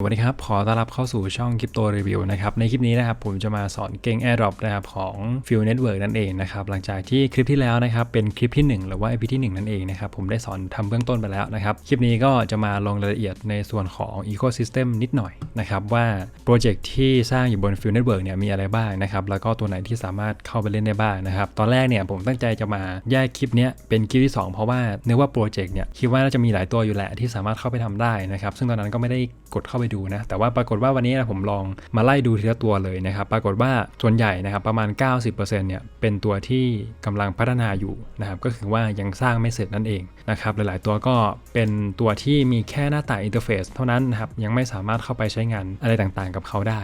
สวัสดีครับ ขอต้อนรับเข้าสู่ช่องคริปโตรีวิวนะครับ ในคลิปนี้นะครับผมจะมาสอนเก่ง AirDrop นะครับของ f i e l Network นั่นเองนะครับ หลังจากที่คลิปที่แล้วนะครับเป็นคลิปที่ 1 หรือว่า EP ที่ 1 นั่นเองนะครับ ผมได้สอนทำเบื้องต้นไปแล้วนะครับ คลิปนี้ก็จะมาลงรายละเอียดในส่วนของ Ecosystem นิดหน่อยนะครับ ว่าโปรเจกต์ที่สร้างอยู่บน f i e l Network เนี่ยมีอะไรบ้างนะครับ แล้วก็ตัวไหนที่สามารถเข้าไปเล่นได้บ้างนะครับ ตอนแรกเนี่ยผมตั้งใจจะมาแยกคลิปเนี้ยเป็นคลิปที่ 2 เพราะว่าเนื่องว่าโปรเจกต์เนี่ยคิดว่าน่าจะมีหลายตัวอยู่แหละที่สามารถเข้าไปทำได้นะครับซึ่งตอนนั้นก็ไม่ได้กดเข้าไปดูนะ แต่ว่าปรากฏว่าวันนี้นะผมลองมาไล่ดูทีละตัวเลยนะครับ ปรากฏว่าส่วนใหญ่นะครับประมาณ 90%เนี่ยเป็นตัวที่กำลังพัฒนาอยู่นะครับก็คือว่ายังสร้างไม่เสร็จนั่นเองนะครับหลายๆ ตัวก็เป็นตัวที่มีแค่หน้าต่างอินเทอร์เฟซเท่านั้นนะครับยังไม่สามารถเข้าไปใช้งานอะไรต่างๆ กับเขาได้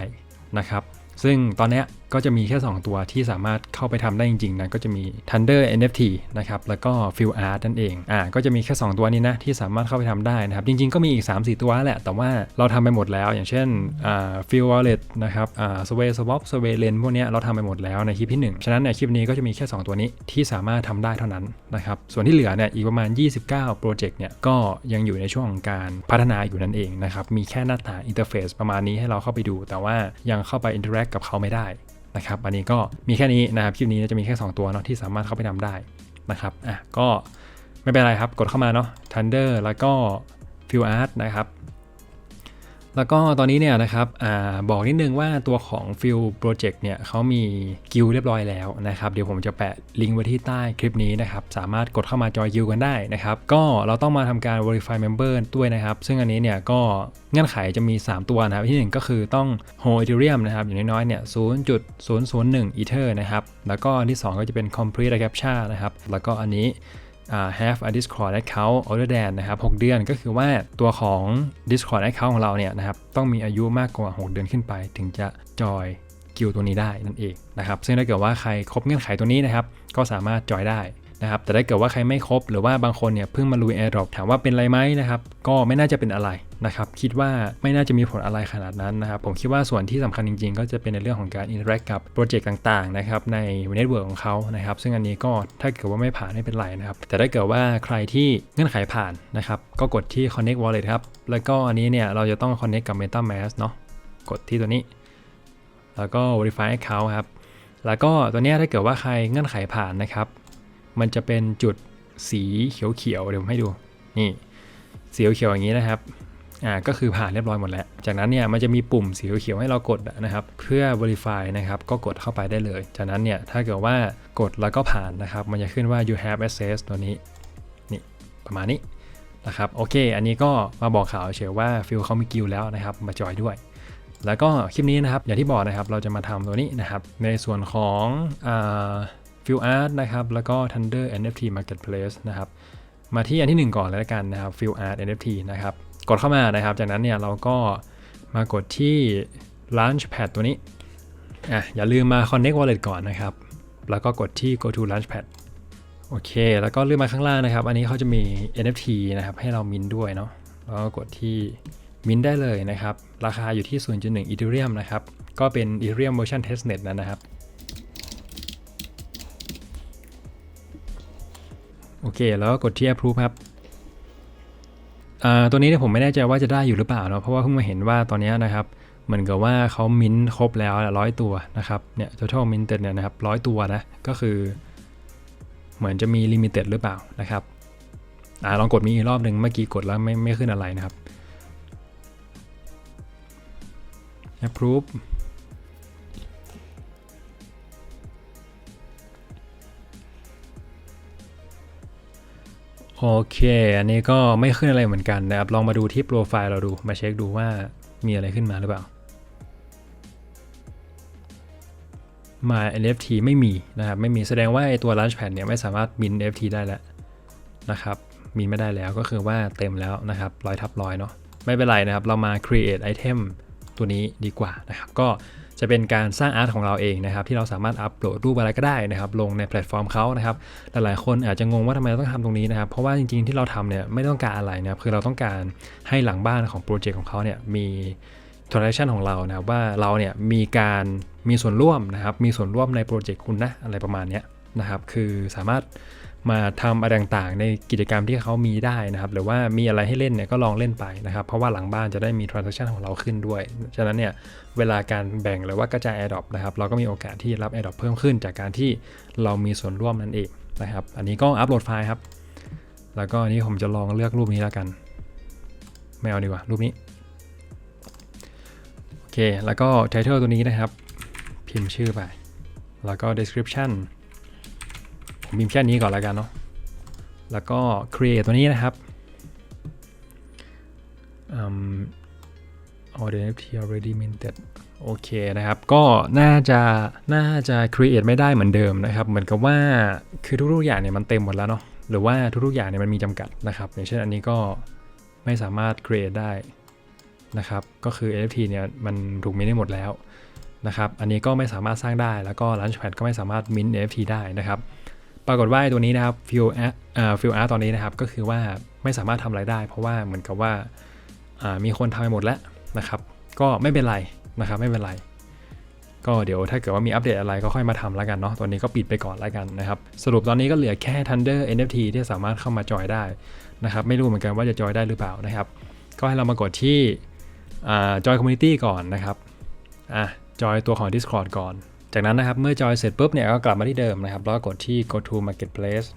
นะครับซึ่งตอนนี้ ก็จะมีแค่ 2 ตัวที่สามารถเข้าไปทำได้จริงๆนะก็จะมี Thunder NFT นะครับแล้วก็ f i l Art นั่นเองอ่าก็จะมีแค่ 2 ตัวนี้นะที่สามารถเข้าไปทำได้นะครับจริงๆก็มีอีก 3-4 ตัวแหละ แต่ว่าเราทำไปหมดแล้ว อย่างเช่นอ่า f i l Wallet นะครับอ่า Sway Swap Sway Lens พวกเนี้ยเราทำไปหมดแล้วในคลิปที่ 1 ฉะนั้นในคลิปนี้ก็จะมีแค่ 2 ตัวนี้ที่สามารถทำได้เท่านั้นนะครับส่วนที่เหลือเนี่ยอีกประมาณ 29 โปรเจกต์เนี่ยก็ยังอยู่ในช่วงของการพัฒนาอยู่นั่นเองนะครับมีแค่หน้าตาอินเทอร์เฟซประมาณนี้ให้เราเข้าไปดู แต่ว่ายังเข้าไปอินเทอร์แอคกับเขาไม่ได้ นะครับ อันนี้ก็มีแค่นี้นะครับคลิปนี้จะมีแค่ 2 ตัวเนาะที่สามารถเข้าไปทำได้นะครับ อะก็ไม่เป็นไรครับ กดเข้ามาเนาะ Thunder แล้วก็ f i l Art นะครับ แล้วก็ตอนนี้เนี่ยนะครับอบอกนิดนึงว่าตัวของ f i l Project เนี่ยเขามีกิลเรียบร้อยแล้วนะครับ เดี๋ยวผมจะแปะลิงก์ไว้ที่ใต้คลิปนี้นะครับ สามารถกดเข้ามาจอยกิลกันได้นะครับ ก็เราต้องมาทำการ verify member ด้วยนะครับ ซึ่งอันนี้เนี่ยก็เงื่อนไขจะมี 3 ตัวนะครับ ที่ 1 ก็คือต้อง hold Ethereum นะครับอย่างน้อยๆเนี่ย0.001 Ether นะครับ แล้วก็อันที่ 2 ก็จะเป็น complete captcha นะครับ แล้วก็อันนี้ have a Discord account older than นะครับ 6 เดือนก็คือว่าตัวของ Discord account ของเราเนี่ยนะครับต้องมีอายุมากกว่า 6 เดือนขึ้นไป ถึงจะจอยกิลตัวนี้ได้นั่นเองนะครับ ซึ่งถ้าเกิดว่าใครครบเงื่อนไขตัวนี้นะครับ ก็สามารถจอยได้นะครับ แต่ถ้าเกิดว่าใครไม่ครบ หรือว่าบางคนเนี่ยเพิ่งมาลุย AirDrop ถามว่าเป็นไรไหมนะครับ ก็ไม่น่าจะเป็นอะไร นะครับคิดว่าไม่น่าจะมีผลอะไรขนาดนั้นนะครับผมคิดว่าส่วนที่สำคัญจริงๆ ก็จะเป็นในเรื่องของการอินเทอร์แอคกับโปรเจกต์ต่างๆนะครับในเน็ตเวิร์กของเขานะครับซึ่งอันนี้ก็ถ้าเกิดว่าไม่ผ่านไม่เป็นไรนะครับแต่ถ้าเกิดว่าใครที่เงื่อนไขผ่านนะครับก็กดที่ connect wallet ครับแล้วก็อันนี้เนี่ยเราจะต้อง connect กับ MetaMask เนาะกดที่ตัวนี้ แล้วก็ verify account ครับแล้วก็ตัวนี้ถ้าเกิดว่าใครเงื่อนไขผ่านนะครับ มันจะเป็นจุดสีเขียวๆเดี๋ยวผมให้ดูนี่สีเขียวอย่างนี้นะครับ อ่าก็คือผ่านเรียบร้อยหมดแล้ว จากนั้นเนี่ยมันจะมีปุ่มสีเขียวให้เรากดนะครับเพื่อ verify นะครับก็กดเข้าไปได้เลย จากนั้นเนี่ยถ้าเกิดว่ากดแล้วก็ผ่านนะครับมันจะขึ้นว่า you have access ตัวนี้นี่ประมาณนี้นะครับโอเค อันนี้ก็มาบอกข่าวเฉยว่าฟิลเขามีกิลแล้วนะครับมาจอยด้วย แล้วก็คลิปนี้นะครับอย่างที่บอกนะครับเราจะมาทำตัวนี้นะครับในส่วนของอ่า f i l Art นะครับแล้วก็ Thunder NFT Marketplace นะครับมาที่อันที่ 1 ก่อนเลยละกันนะครับ f i l Art NFT นะครับ กดเข้ามานะครับ จากนั้นเนี่ยเราก็มากดที่ Launchpad ตัวนี้อะอย่าลืมมา Connect Wallet ก่อนนะครับ แล้วก็กดที่ Go to Launchpad โอเค แล้วก็เลื่อนมาข้างล่างนะครับ อันนี้เขาจะมี NFT นะครับ ให้เรามินด้วยเนาะแล้วก็กดที่มินได้เลยนะครับ ราคาอยู่ที่ 0.1 Ethereum นะครับ ก็เป็น Ethereum Version Testnet นะครับ โอเค แล้วก็กดที่ approve ครับ ตัวนี้เนี่ยผมไม่แน่ใจว่าจะได้อยู่หรือเปล่าเนาะเพราะว่าเพิ่งมาเห็นว่าตอนนี้นะครับเหมือนกับว่าเขามินครบแล้วร้อยตัวนะครับเนี่ย total minted เนี่ยนะครับร้อยตัวนะก็คือ เหมือนจะมีลิมิเต็ดหรือเปล่านะครับอ่าลองกดมีอีกรอบหนึ่งเมื่อกี้กดแล้วไม่ไม่ขึ้นอะไรนะครับ approve โอเค อันนี้ก็ไม่ขึ้นอะไรเหมือนกันนะครับ ลองมาดูที่โปรไฟล์เราดู มาเช็คดูว่ามีอะไรขึ้นมาหรือเปล่า มา NFT ไม่มีนะครับ ไม่มีแสดงว่าไอตัว Launchpad เนี่ยไม่สามารถมิน NFT ได้แล้วนะครับ มีไม่ได้แล้วก็คือว่าเต็มแล้วนะครับร้อยทับร้อยเนาะ ไม่เป็นไรนะครับ เรามา create item ตัวนี้ดีกว่านะครับ ก็จะเป็นการสร้างอาร์ตของเราเองนะครับ ที่เราสามารถอัปโหลดรูปอะไรก็ได้นะครับ ลงในแพลตฟอร์มเขานะครับหลายๆคนอาจจะงงว่าทำไมเราต้องทำตรงนี้นะครับ เพราะว่าจริงๆที่เราทำเนี่ยไม่ต้องการอะไรนะครับคือเราต้องการให้หลังบ้านของโปรเจกต์ของเขาเนี่ยมี transaction ของเรานะครับว่าเราเนี่ยมีการมีส่วนร่วมนะครับ มีส่วนร่วมในโปรเจกต์คุณนะอะไรประมาณนี้นะครับ คือสามารถ มาทำอะไรต่างๆ ในกิจกรรมที่เขามีได้นะครับ หรือว่ามีอะไรให้เล่นเนี่ยก็ลองเล่นไปนะครับ เพราะว่าหลังบ้านจะได้มี transaction ของเราขึ้นด้วย ฉะนั้นเนี่ยเวลาการแบ่งหรือว่ากระจาย AirDrop นะครับ เราก็มีโอกาสที่รับ AirDrop เพิ่มขึ้น จากการที่เรามีส่วนร่วมนั่นเองนะครับ อันนี้ก็อัปโหลดไฟล์ครับ แล้วก็อันนี้ผมจะลองเลือกรูปนี้แล้วกัน ไม่เอาดีกว่า รูปนี้ โอเค แล้วก็ title ตัวนี้นะครับ พิมพ์ชื่อไป แล้วก็ description ผมพิมพ์แค่นี้ก่อนแล้วกันเนาะแล้วก็ create ตัวนี้นะครับอืม all the NFT already minted โอเคนะครับ ก็น่าจะน่าจะ create ไม่ได้เหมือนเดิมนะครับ เหมือนกับว่าคือทุกๆอย่างเนี่ยมันเต็มหมดแล้วเนาะหรือว่าทุกๆอย่างเนี่ยมันมีจำกัดนะครับ อย่างเช่นอันนี้ก็ไม่สามารถ create ได้นะครับ ก็คือ NFT เนี่ยมันถูกมินได้หมดแล้วนะครับ อันนี้ก็ไม่สามารถสร้างได้แล้วก็ Launchpad ก็ไม่สามารถมิน NFT ได้นะครับ ปรากฏว่าไอตัวนี้นะครับ Fill Art อ่า Fill Art ตอนนี้นะครับก็คือว่าไม่สามารถทำอะไรได้ เพราะว่าเหมือนกับว่าอ่ามีคนทำไปหมดแล้วนะครับ ก็ไม่เป็นไรนะครับไม่เป็นไร ก็เดี๋ยวถ้าเกิดว่ามีอัปเดตอะไรก็ค่อยมาทำแล้วกันเนาะตัวนี้ก็ปิดไปก่อนแล้วกันนะครับ สรุปตอนนี้ก็เหลือแค่ Thunder NFT ที่สามารถเข้ามาจอยได้นะครับไม่รู้เหมือนกันว่าจะจอยได้หรือเปล่านะครับ ก็ให้เรามากดที่จอยคอมมูนิตี้ก่อนนะครับอะจอยตัวของ Discord ก่อน จากนั้นนะครับเมื่อจอยเสร็จปุ๊บเนี่ยก็กลับมาที่เดิมนะครับแล้วกกดที่ go to marketplace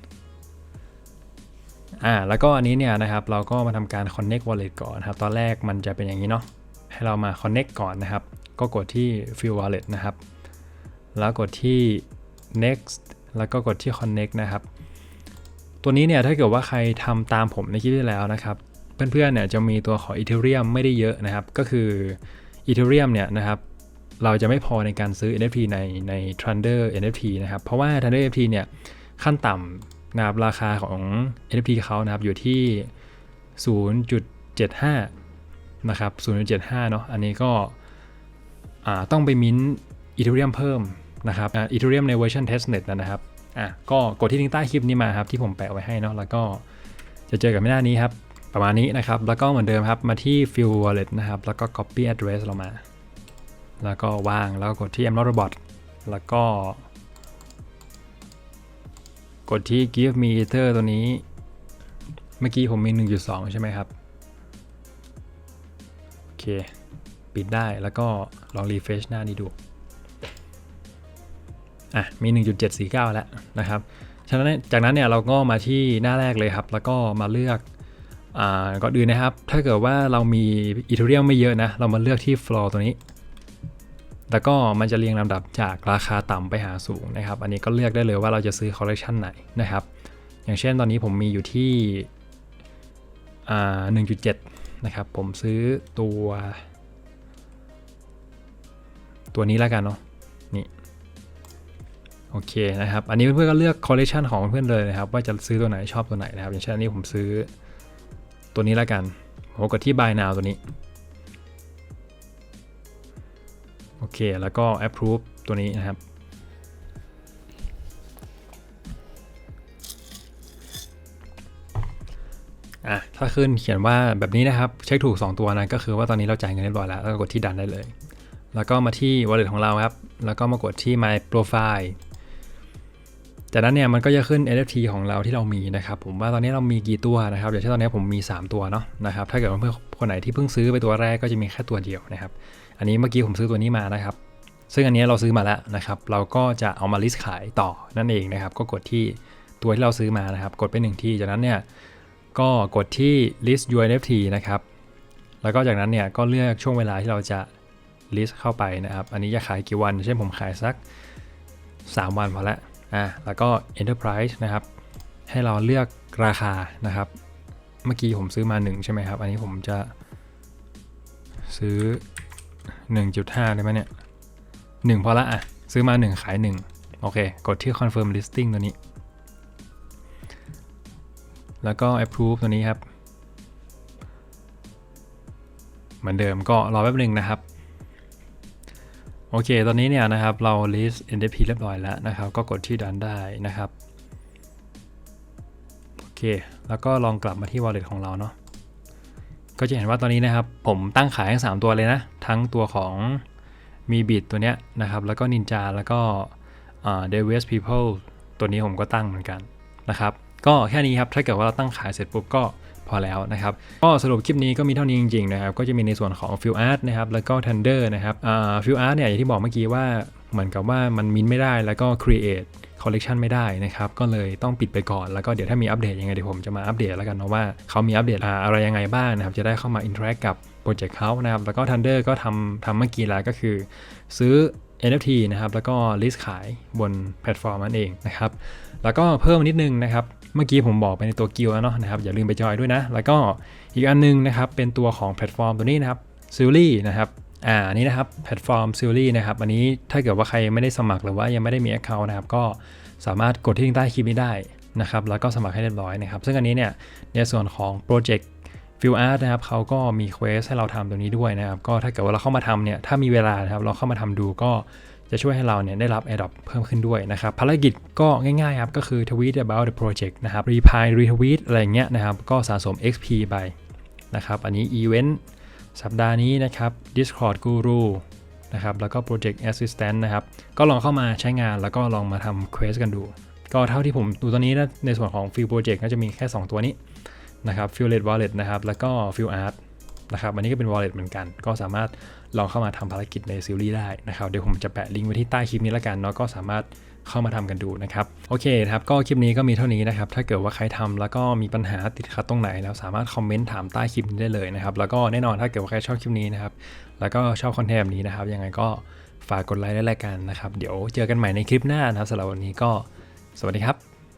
อ่าแล้วก็อันนี้เนี่ยนะครับเราก็มาทำการ connect wallet ก่อนนะครับตอนแรกมันจะเป็นอย่างนี้เนาะให้เรามา connect ก่อนนะครับ ก็กดที่ fill wallet นะครับ แล้วกดที่ next แล้วก็กดที่ connect นะครับ ตัวนี้เนี่ยถ้าเกิดว่าใครทำตามผมในคลิปที่แล้วนะครับ เพื่อนๆเนี่ยจะมีตัวของ Ethereum ไม่ได้เยอะนะครับ ก็คือ Ethereum เนี่ยนะครับ เราจะไม่พอในการซื้อ NFT ในใน Thunder NFT นะครับ เพราะว่า Thunder NFT เนี่ยขั้นต่ำนะครับราคาของ NFT เขานะครับอยู่ที่ 0.75 นะครับ 0.75 เนาะอันนี้ก็อ่าต้องไปมิ้น Ethereum เพิ่มนะครับอ่า Ethereum ในเวอร์ชัน testnet นะครับอะก็กดที่ลิงก์ใต้คลิปนี้มาครับที่ผมแปะไว้ให้เนาะแล้วก็จะเจอกับหน้านี้ครับ ประมาณนี้นะครับ แล้วก็เหมือนเดิมครับ มาที่ Fill Wallet นะครับ แล้วก็ Copy Address เรามา แล้วก็วางแล้วก็กดที่ I'm not robot แล้วก็ กดที่ give me ether ตัวนี้ เมื่อกี้ผมมี 1.2 ใช่ไหมครับ โอเค ปิดได้แล้วก็ลอง refresh หน้านี้ดู อะ มี 1.749 แล้วนะครับ ฉะนั้นจากนั้นเนี่ยเราก็มาที่หน้าแรกเลยครับ แล้วก็มาเลือกอ่าก่อนอื่นนะครับ ถ้าเกิดว่าเรามี Ethereum ไม่เยอะนะ เรามาเลือกที่ floor ตัวนี้ แล้วก็มันจะเรียงลำดับจากราคาต่ำไปหาสูงนะครับ อันนี้ก็เลือกได้เลยว่าเราจะซื้อคอลเลคชันไหนนะครับ อย่างเช่นตอนนี้ผมมีอยู่ที่อ่า1.7นะครับ ผมซื้อตัว ตัวนี้แล้วกันเนาะ นี่ โอเคนะครับ อันนี้เพื่อนๆก็เลือกคอลเลคชันของเพื่อนเลยนะครับ ว่าจะซื้อตัวไหนชอบตัวไหนนะครับ อย่างเช่นอันนี้ผมซื้อตัวนี้แล้วกัน ผมกดที่ buy now ตัวนี้ โอเค แล้วก็ approve ตัวนี้นะครับ อะ ถ้าขึ้นเขียนว่าแบบนี้นะครับ เช็คถูก 2 ตัวนะ ก็คือว่าตอนนี้เราจ่ายเงินเรียบร้อยแล้ว แล้วก็กดที่ดันได้เลย แล้วก็มาที่ wallet ของเราครับ แล้วก็มากดที่ my profile จากนั้นเนี่ยมันก็จะขึ้น NFT ของเราที่เรามีนะครับผมว่าตอนนี้เรามีกี่ตัวนะครับอย่างเช่นตอนนี้ผมมี 3 ตัวเนาะนะครับถ้าเกิดว่าเพื่อนคนไหนที่เพิ่งซื้อไปตัวแรกก็จะมีแค่ตัวเดียวนะครับอันนี้เมื่อกี้ผมซื้อตัวนี้มานะครับซึ่งอันนี้เราซื้อมาแล้วนะครับเราก็จะเอามาลิสต์ขายต่อนั่นเองนะครับก็กดที่ตัวที่เราซื้อมานะครับกดไปหนึ่งที่จากนั้นเนี่ยก็กดที่ list your NFT นะครับแล้วก็จากนั้นเนี่ยก็เลือกช่วงเวลาที่เราจะ list เข้าไปนะครับอันนี้จะขายกี่วัน เช่นผมขายสัก 3 วันพอละ อะแล้วก็ enterprise นะครับ ให้เราเลือกราคานะครับ เมื่อกี้ผมซื้อมา 1 ใช่ไหมครับ อันนี้ผมจะซื้อ 1.5 ได้ไหมเนี่ย 1 พอละอะ ซื้อมา 1 ขาย 1 โอเค กดที่ confirm listing ตัวนี้ แล้วก็ approve ตัวนี้ครับ เหมือนเดิมก็รอแป๊บหนึ่งนะครับ โอเค ตอนนี้เนี่ยนะครับเรา list NDP เรียบร้อยแล้วนะครับ ก็กดที่ดันได้นะครับ โอเค แล้วก็ลองกลับมาที่ wallet ของเราเนาะ ก็จะเห็นว่าตอนนี้นะครับ ผมตั้งขายทั้ง 3 ตัวเลยนะ ทั้งตัวของมีบิดตัวเนี้ยนะครับ แล้วก็นินจา แล้วก็เดวิสพีเพิลตัวนี้ผมก็ตั้งเหมือนกันนะครับ ก็แค่นี้ครับ ถ้าเกิดว่าเราตั้งขายเสร็จปุ๊บก็ พอแล้วนะครับ ก็สรุปคลิปนี้ก็มีเท่านี้จริงๆนะครับ ก็จะมีในส่วนของ f i l Art นะครับ แล้วก็ Thunder นะครับอ่า f i l Art เนี่ยอย่างที่บอกเมื่อกี้ว่าเหมือนกับว่ามันมินไม่ได้แล้วก็ Create Collection ไม่ได้นะครับ ก็เลยต้องปิดไปก่อน แล้วก็เดี๋ยวถ้ามีอัปเดตยังไงเดี๋ยวผมจะมาอัปเดตแล้วกันเนาะว่าเขามีอัปเดตอะไรยังไงบ้างนะครับ จะได้เข้ามา interact กับโปรเจกต์เขานะครับ แล้วก็ Thunder ก็ทำทำเมื่อกี้แล้วก็คือ ซื้อ NFT นะครับ แล้วก็ list ขายบนแพลตฟอร์มนั่นเองนะครับ แล้วก็เพิ่มนิดนึงนะครับ เมื่อกี้ผมบอกไปในตัวกิลแล้วเนาะนะครับอย่าลืมไปจอยด้วยนะ แล้วก็อีกอันนึงนะครับเป็นตัวของแพลตฟอร์มตัวนี้นะครับซิลลี่นะครับอ่านี้นะครับแพลตฟอร์มซิลลี่นะครับอันนี้ถ้าเกิดว่าใครไม่ได้สมัครหรือว่ายังไม่ได้มี Account นะครับก็สามารถกดที่ลิงก์ใต้คลิปนี้ได้นะครับแล้วก็สมัครให้เรียบร้อยนะครับ ซึ่งอันนี้เนี่ยในส่วนของโปรเจกต์ฟิลอาร์ตนะครับเขาก็มีเควสให้เราทำตรงนี้ด้วยนะครับ ก็ถ้าเกิดว่าเราเข้ามาทำเนี่ยถ้ามีเวลานะครับเราเข้ามาทำดูก็ จะช่วยให้เราเนี่ยได้รับ a d o p เพิ่มขึ้นด้วยนะครับ ภารกิจก็ง่ายๆครับ ก็คือ tweet about the project นะครับ reply retweet อะไรอย่างเงี้ยนะครับ ก็สะสม XP ไปนะครับ อันนี้ event สัปดาห์นี้นะครับ Discord Guru นะครับ แล้วก็ Project Assistant นะครับ ก็ลองเข้ามาใช้งานแล้วก็ลองมาทำ quest กันดู ก็เท่าที่ผมดูตอนนี้นะในส่วนของ Field Project ก็จะมีแค่ 2 ตัวนี้นะครับ f i l l e t Wallet นะครับ แล้วก็ f i l Art นะครับ อันนี้ก็เป็น Wallet เหมือนกัน ก็สามารถ ลองเข้ามาทำภารกิจในซีรีส์ได้นะครับเดี๋ยวผมจะแปะลิงก์ไว้ที่ใต้คลิปนี้แล้วกันเนาะก็สามารถเข้ามาทำกันดูนะครับโอเคครับก็คลิปนี้ก็มีเท่านี้นะครับถ้าเกิดว่าใครทำแล้วก็มีปัญหาติดขัดตรงไหนแล้วสามารถคอมเมนต์ถามใต้คลิปนี้ได้เลยนะครับแล้วก็แน่นอนถ้าเกิดว่าใครชอบคลิปนี้นะครับแล้วก็ชอบคอนเทนต์แบบนี้นะครับยังไงก็ฝากกดไลค์ได้แล้วกันนะครับเดี๋ยวเจอกันใหม่ในคลิปหน้านะครับสำหรับวันนี้ก็สวัสดีครับ